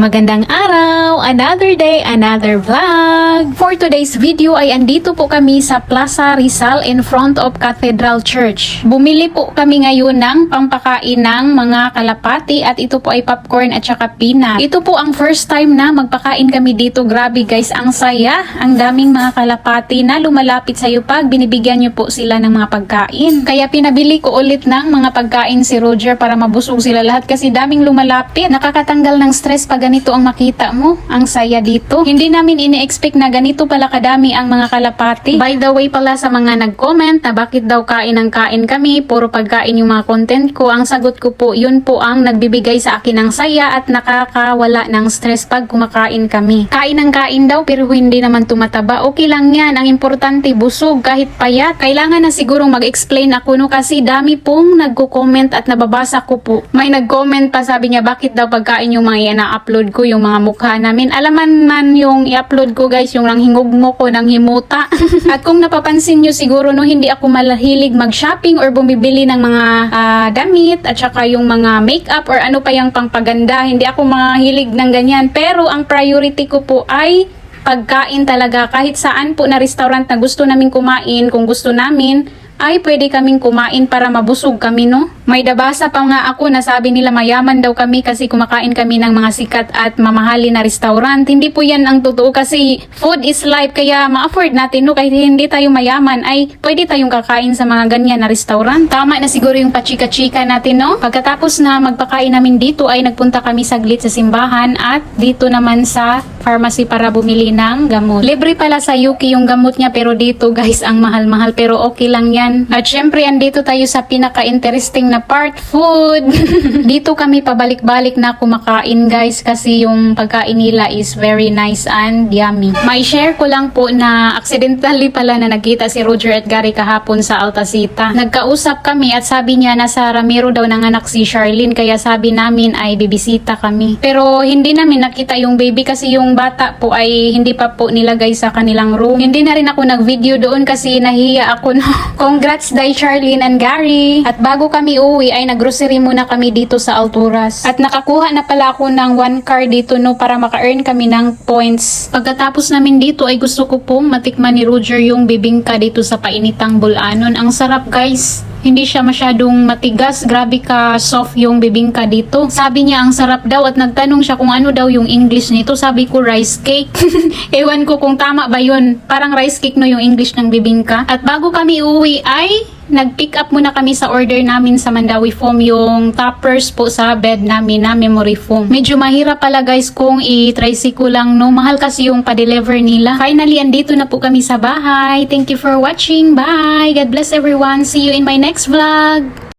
Magandang araw! Another day, another vlog! For today's video ay andito po kami sa Plaza Rizal in front of Cathedral Church. Bumili po kami ngayon ng pampakain ng mga kalapati at ito po ay popcorn at saka peanut. Ito po ang first time na magpakain kami dito. Grabe guys, ang saya! Ang daming mga kalapati na lumalapit sa iyo pag binibigyan niyo po sila ng mga pagkain. Kaya pinabili ko ulit ng mga pagkain si Roger para mabusog sila lahat kasi daming lumalapit. Nakakatanggal ng stress pag ganito ang makita mo. Ang saya dito. Hindi namin ini-expect na ganito pala kadami ang mga kalapati. By the way pala sa mga nag-comment na bakit daw kain ng kain kami, puro pagkain yung mga content ko, ang sagot ko po, yun po ang nagbibigay sa akin ng saya at nakakawala ng stress pag kumakain kami. Kain ng kain daw pero hindi naman tumataba. Okay lang yan. Ang importante busog kahit payat. Kailangan na sigurong mag-explain ako no kasi dami pong nagko-comment at nababasa ko po. May nag-comment pa sabi niya bakit daw pagkain yung mga yan na-upload ko yung mga mukha namin. Alaman man yung i-upload ko guys yung lang hingugmo ko ng himuta. at kung napapansin nyo siguro no hindi ako malahilig mag-shopping or bumibili ng mga ah, damit at saka yung mga makeup or ano pa yung pangpaganda. Hindi ako mahilig ng ganyan. Pero ang priority ko po ay pagkain talaga kahit saan po na restaurant na gusto namin kumain kung gusto namin ay pwede kaming kumain para mabusog kami no? May dabasa pa nga ako na sabi nila mayaman daw kami kasi kumakain kami ng mga sikat at mamahali na restaurant. Hindi po yan ang totoo kasi food is life kaya ma-afford natin no? Kahit hindi tayo mayaman ay pwede tayong kakain sa mga ganyan na restaurant. Tama na siguro yung pachika-chika natin no? Pagkatapos na magpakain namin dito ay nagpunta kami saglit sa simbahan at dito naman sa pharmacy para bumili ng gamot. Libre pala sa Yuki yung gamot niya pero dito guys ang mahal-mahal. Pero okay lang yan. At syempre andito tayo sa pinaka-interesting na part, food. dito kami pabalik-balik na kumakain guys kasi yung pagkain nila is very nice and yummy. May share ko lang po na accidentally pala na nagkita si Roger at Gary kahapon sa Altasita. Nagkausap kami at sabi niya nasa Ramiro daw ng anak si Charlene kaya sabi namin ay bibisita kami. Pero hindi namin nakita yung baby kasi yung bata po ay hindi pa po nilagay sa kanilang room. Hindi na rin ako nag-video doon kasi nahiya ako no. Congrats day Charlene and Gary. At bago kami uwi ay naggrocery muna kami dito sa Alturas. At nakakuha na pala ako ng one car dito no para maka-earn kami ng points. Pagkatapos namin dito ay gusto ko pong matikman ni Roger yung bibingka dito sa painitang bulanon. Ang sarap guys. Hindi siya masyadong matigas. Grabe ka soft yung bibingka dito. Sabi niya ang sarap daw at nagtanong siya kung ano daw yung English nito. Sabi ko rice cake. Ewan ko kung tama ba yun. Parang rice cake no yung English ng bibingka. At bago kami uwi ay nag-pick up muna kami sa order namin sa Mandawi Foam yung toppers po sa bed namin na memory foam. Medyo mahirap pala guys kung i-tricycle lang no. Mahal kasi yung pa-deliver nila. Finally, andito na po kami sa bahay. Thank you for watching. Bye! God bless everyone. See you in my next vlog.